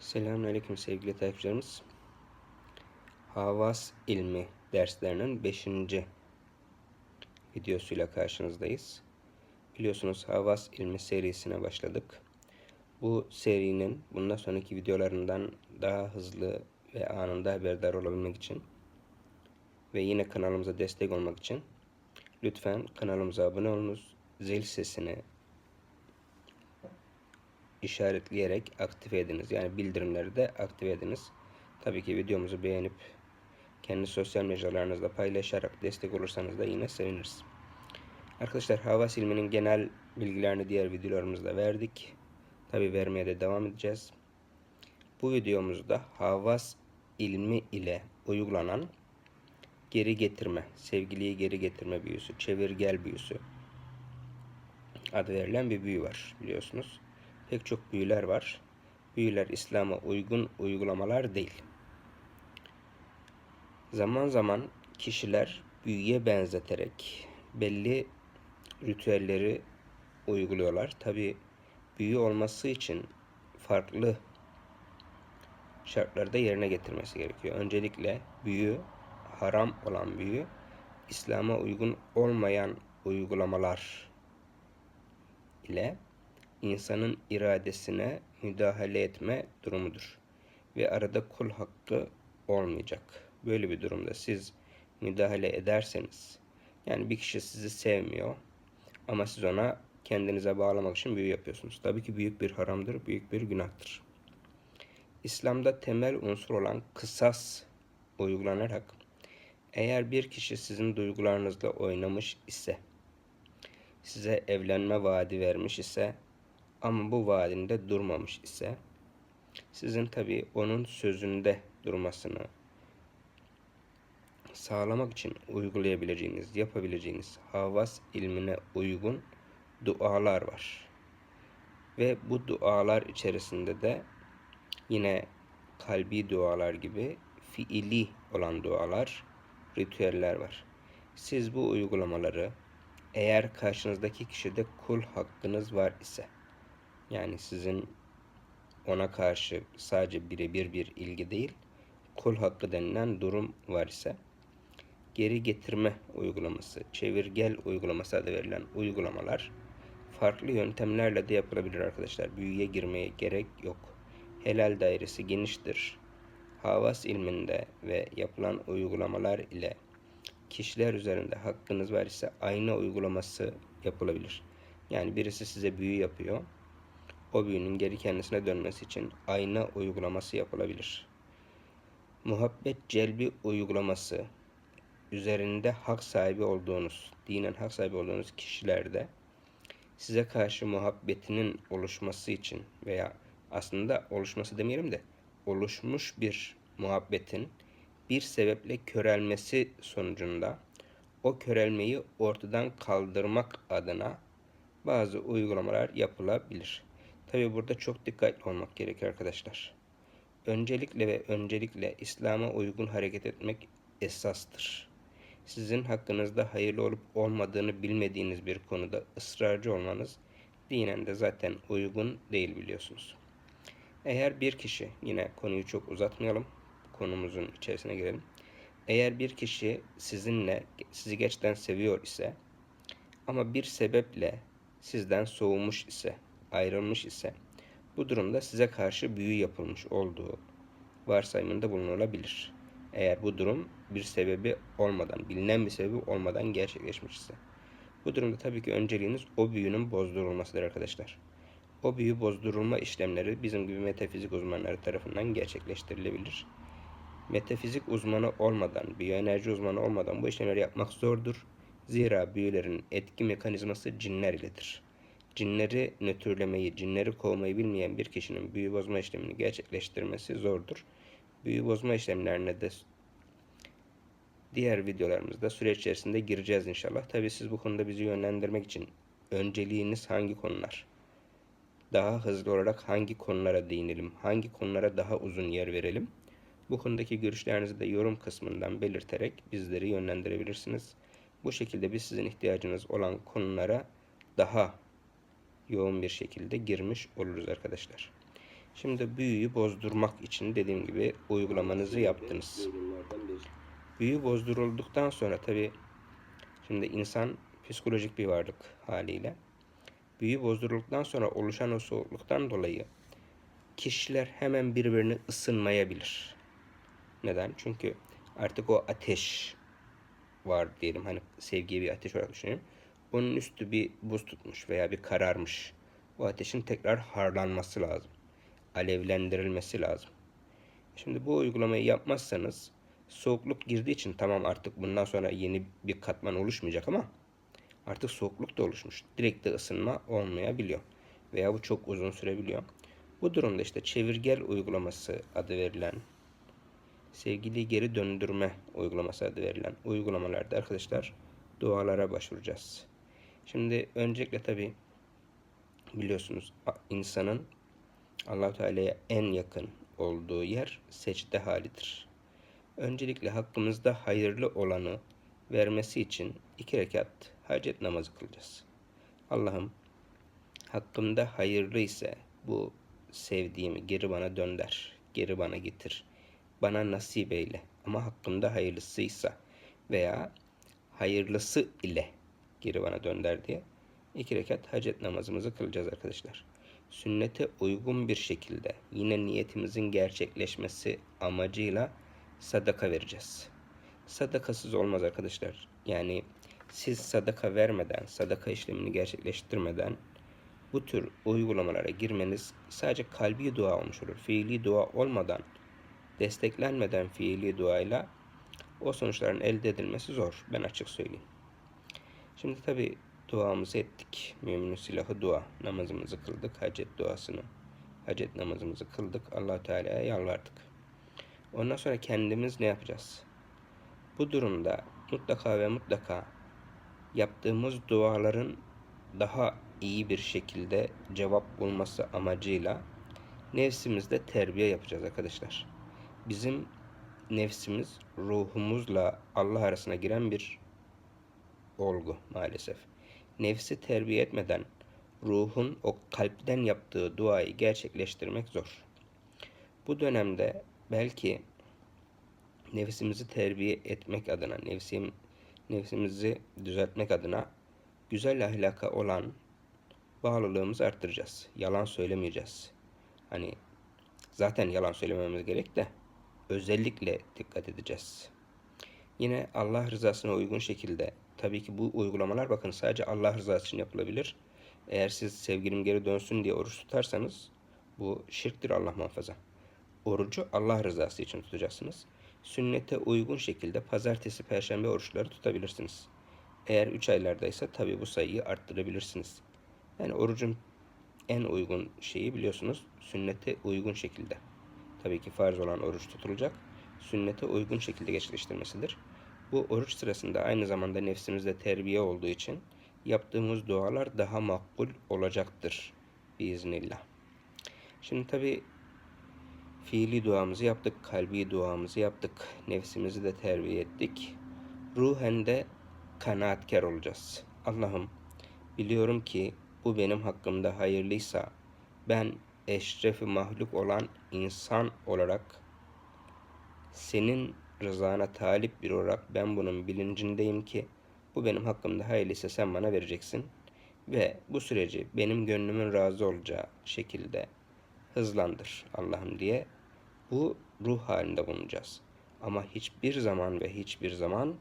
Selamünaleyküm sevgili takipçilerimiz. Havas ilmi derslerinin 5. videosuyla karşınızdayız. Biliyorsunuz Havas ilmi serisine başladık. Bu serinin bundan sonraki videolarından daha hızlı ve anında haberdar olabilmek için ve yine kanalımıza destek olmak için lütfen kanalımıza abone olunuz. Zil sesini işaretleyerek aktive ediniz. Yani bildirimleri de aktive ediniz. Tabii ki videomuzu beğenip kendi sosyal mecralarınızda paylaşarak destek olursanız da yine seviniriz. Arkadaşlar hava silminin genel bilgilerini diğer videolarımızda verdik. Tabi vermeye de devam edeceğiz. Bu videomuzda havas ilmi ile uygulanan geri getirme, sevgiliyi geri getirme büyüsü, çevir gel büyüsü adı verilen bir büyü var biliyorsunuz pek çok büyüler var. Büyüler İslam'a uygun uygulamalar değil. Zaman zaman kişiler büyüye benzeterek belli ritüelleri uyguluyorlar. Tabi büyü olması için farklı şartlarda yerine getirmesi gerekiyor. Öncelikle büyü, haram olan büyü, İslam'a uygun olmayan uygulamalar ile insanın iradesine müdahale etme durumudur. Ve arada kul hakkı olmayacak. Böyle bir durumda siz müdahale ederseniz, yani bir kişi sizi sevmiyor ama siz ona kendinize bağlamak için büyü yapıyorsunuz. Tabii ki büyük bir haramdır, büyük bir günahtır. İslam'da temel unsur olan kısas uygulanarak eğer bir kişi sizin duygularınızla oynamış ise, size evlenme vaadi vermiş ise ama bu vaadinde durmamış ise sizin tabi onun sözünde durmasını sağlamak için uygulayabileceğiniz, yapabileceğiniz havas ilmine uygun dualar var. Ve bu dualar içerisinde de yine kalbi dualar gibi fiili olan dualar, ritüeller var. Siz bu uygulamaları eğer karşınızdaki kişide kul hakkınız var ise yani sizin ona karşı sadece birebir bir ilgi değil, kul hakkı denilen durum var ise geri getirme uygulaması, çevir gel uygulaması adı verilen uygulamalar farklı yöntemlerle de yapılabilir arkadaşlar. Büyüye girmeye gerek yok. Helal dairesi geniştir. Havas ilminde ve yapılan uygulamalar ile kişiler üzerinde hakkınız var ise aynı uygulaması yapılabilir. Yani birisi size büyü yapıyor o büyünün geri kendisine dönmesi için ayna uygulaması yapılabilir. Muhabbet celbi uygulaması üzerinde hak sahibi olduğunuz, dinen hak sahibi olduğunuz kişilerde size karşı muhabbetinin oluşması için veya aslında oluşması demeyelim de oluşmuş bir muhabbetin bir sebeple körelmesi sonucunda o körelmeyi ortadan kaldırmak adına bazı uygulamalar yapılabilir. Tabi burada çok dikkatli olmak gerekiyor arkadaşlar. Öncelikle ve öncelikle İslam'a uygun hareket etmek esastır. Sizin hakkınızda hayırlı olup olmadığını bilmediğiniz bir konuda ısrarcı olmanız dinen de zaten uygun değil biliyorsunuz. Eğer bir kişi, yine konuyu çok uzatmayalım, konumuzun içerisine girelim. Eğer bir kişi sizinle, sizi gerçekten seviyor ise ama bir sebeple sizden soğumuş ise ayrılmış ise bu durumda size karşı büyü yapılmış olduğu varsayımında bulunulabilir. Eğer bu durum bir sebebi olmadan, bilinen bir sebebi olmadan gerçekleşmiş ise. Bu durumda tabii ki önceliğiniz o büyünün bozdurulmasıdır arkadaşlar. O büyü bozdurulma işlemleri bizim gibi metafizik uzmanları tarafından gerçekleştirilebilir. Metafizik uzmanı olmadan, biyoenerji uzmanı olmadan bu işlemleri yapmak zordur. Zira büyülerin etki mekanizması cinler iledir cinleri nötrlemeyi, cinleri kovmayı bilmeyen bir kişinin büyü bozma işlemini gerçekleştirmesi zordur. Büyü bozma işlemlerine de diğer videolarımızda süreç içerisinde gireceğiz inşallah. Tabi siz bu konuda bizi yönlendirmek için önceliğiniz hangi konular? Daha hızlı olarak hangi konulara değinelim? Hangi konulara daha uzun yer verelim? Bu konudaki görüşlerinizi de yorum kısmından belirterek bizleri yönlendirebilirsiniz. Bu şekilde biz sizin ihtiyacınız olan konulara daha yoğun bir şekilde girmiş oluruz arkadaşlar. Şimdi büyüyü bozdurmak için dediğim gibi uygulamanızı yaptınız. Büyü bozdurulduktan sonra tabi şimdi insan psikolojik bir varlık haliyle büyü bozdurulduktan sonra oluşan o soğukluktan dolayı kişiler hemen birbirine ısınmayabilir. Neden? Çünkü artık o ateş var diyelim. Hani sevgiye bir ateş olarak düşünelim. Onun üstü bir buz tutmuş veya bir kararmış. Bu ateşin tekrar harlanması lazım. Alevlendirilmesi lazım. Şimdi bu uygulamayı yapmazsanız soğukluk girdiği için tamam artık bundan sonra yeni bir katman oluşmayacak ama artık soğukluk da oluşmuş. Direkt de ısınma olmayabiliyor. Veya bu çok uzun sürebiliyor. Bu durumda işte çevirgel uygulaması adı verilen sevgili geri döndürme uygulaması adı verilen uygulamalarda arkadaşlar dualara başvuracağız. Şimdi öncelikle tabi biliyorsunuz insanın allah Teala'ya en yakın olduğu yer secde halidir. Öncelikle hakkımızda hayırlı olanı vermesi için iki rekat hacet namazı kılacağız. Allah'ım hakkımda hayırlı ise bu sevdiğimi geri bana dönder, geri bana getir, bana nasip eyle. Ama hakkımda hayırlısıysa veya hayırlısı ile geri bana dönder diye iki rekat hacet namazımızı kılacağız arkadaşlar. Sünnete uygun bir şekilde yine niyetimizin gerçekleşmesi amacıyla sadaka vereceğiz. Sadakasız olmaz arkadaşlar. Yani siz sadaka vermeden, sadaka işlemini gerçekleştirmeden bu tür uygulamalara girmeniz sadece kalbi dua olmuş olur. Fiili dua olmadan, desteklenmeden fiili duayla o sonuçların elde edilmesi zor. Ben açık söyleyeyim. Şimdi tabi duamızı ettik. Mümin silahı dua. Namazımızı kıldık. Hacet duasını. Hacet namazımızı kıldık. allah Teala'ya yalvardık. Ondan sonra kendimiz ne yapacağız? Bu durumda mutlaka ve mutlaka yaptığımız duaların daha iyi bir şekilde cevap bulması amacıyla nefsimizde terbiye yapacağız arkadaşlar. Bizim nefsimiz ruhumuzla Allah arasına giren bir olgu maalesef. Nefsi terbiye etmeden ruhun o kalpten yaptığı duayı gerçekleştirmek zor. Bu dönemde belki nefsimizi terbiye etmek adına, nefsim, nefsimizi düzeltmek adına güzel ahlaka olan bağlılığımızı arttıracağız. Yalan söylemeyeceğiz. Hani zaten yalan söylememiz gerek de özellikle dikkat edeceğiz. Yine Allah rızasına uygun şekilde tabii ki bu uygulamalar bakın sadece Allah rızası için yapılabilir. Eğer siz sevgilim geri dönsün diye oruç tutarsanız bu şirktir Allah muhafaza. Orucu Allah rızası için tutacaksınız. Sünnete uygun şekilde pazartesi, perşembe oruçları tutabilirsiniz. Eğer 3 aylardaysa tabii bu sayıyı arttırabilirsiniz. Yani orucun en uygun şeyi biliyorsunuz sünnete uygun şekilde. Tabii ki farz olan oruç tutulacak. Sünnete uygun şekilde gerçekleştirmesidir. Bu oruç sırasında aynı zamanda nefsimizde terbiye olduğu için yaptığımız dualar daha makbul olacaktır biiznillah. Şimdi tabi fiili duamızı yaptık, kalbi duamızı yaptık, nefsimizi de terbiye ettik. Ruhen de kanaatkar olacağız. Allah'ım biliyorum ki bu benim hakkımda hayırlıysa ben eşrefi mahluk olan insan olarak senin rızana talip bir olarak ben bunun bilincindeyim ki bu benim hakkımda hayırlıysa sen bana vereceksin ve bu süreci benim gönlümün razı olacağı şekilde hızlandır Allah'ım diye bu ruh halinde bulunacağız. Ama hiçbir zaman ve hiçbir zaman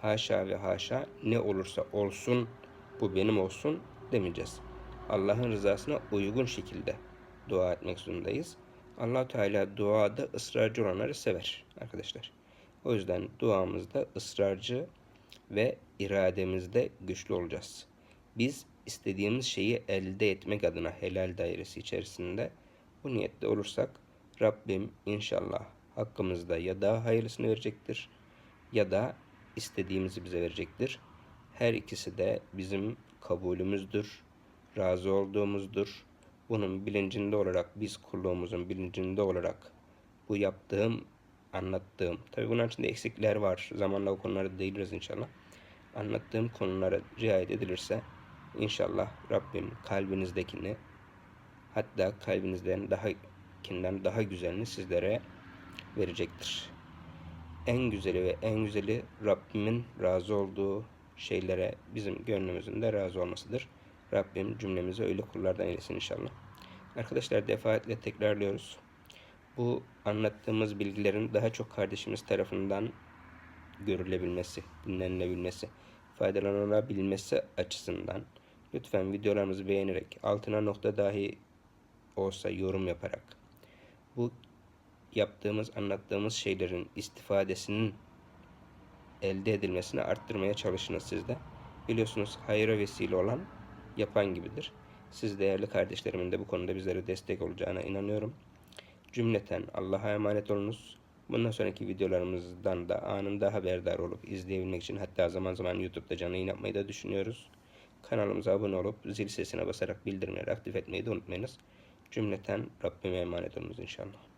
haşa ve haşa ne olursa olsun bu benim olsun demeyeceğiz. Allah'ın rızasına uygun şekilde dua etmek zorundayız. Allah Teala duada ısrarcı olanları sever arkadaşlar. O yüzden duamızda ısrarcı ve irademizde güçlü olacağız. Biz istediğimiz şeyi elde etmek adına helal dairesi içerisinde bu niyette olursak Rabbim inşallah hakkımızda ya daha hayırlısını verecektir ya da istediğimizi bize verecektir. Her ikisi de bizim kabulümüzdür, razı olduğumuzdur. Bunun bilincinde olarak biz kulluğumuzun bilincinde olarak bu yaptığım, anlattığım, tabi bunun içinde eksikler var. Zamanla o konulara değiniriz inşallah. Anlattığım konulara riayet edilirse inşallah Rabbim kalbinizdekini Hatta kalbinizden daha kinden daha güzelini sizlere verecektir. En güzeli ve en güzeli Rabbimin razı olduğu şeylere bizim gönlümüzün de razı olmasıdır. Rabbim cümlemizi öyle kullardan eylesin inşallah. Arkadaşlar defaatle tekrarlıyoruz. Bu anlattığımız bilgilerin daha çok kardeşimiz tarafından görülebilmesi, dinlenilebilmesi, faydalanabilmesi açısından lütfen videolarımızı beğenerek altına nokta dahi olsa yorum yaparak bu yaptığımız, anlattığımız şeylerin istifadesinin elde edilmesini arttırmaya çalışınız siz de. Biliyorsunuz hayra vesile olan yapan gibidir. Siz değerli kardeşlerimin de bu konuda bizlere destek olacağına inanıyorum. Cümleten Allah'a emanet olunuz. Bundan sonraki videolarımızdan da anında haberdar olup izleyebilmek için hatta zaman zaman YouTube'da canlı yayın yapmayı da düşünüyoruz. Kanalımıza abone olup zil sesine basarak bildirimleri aktif etmeyi de unutmayınız. Cümleten Rabbime emanet olunuz inşallah.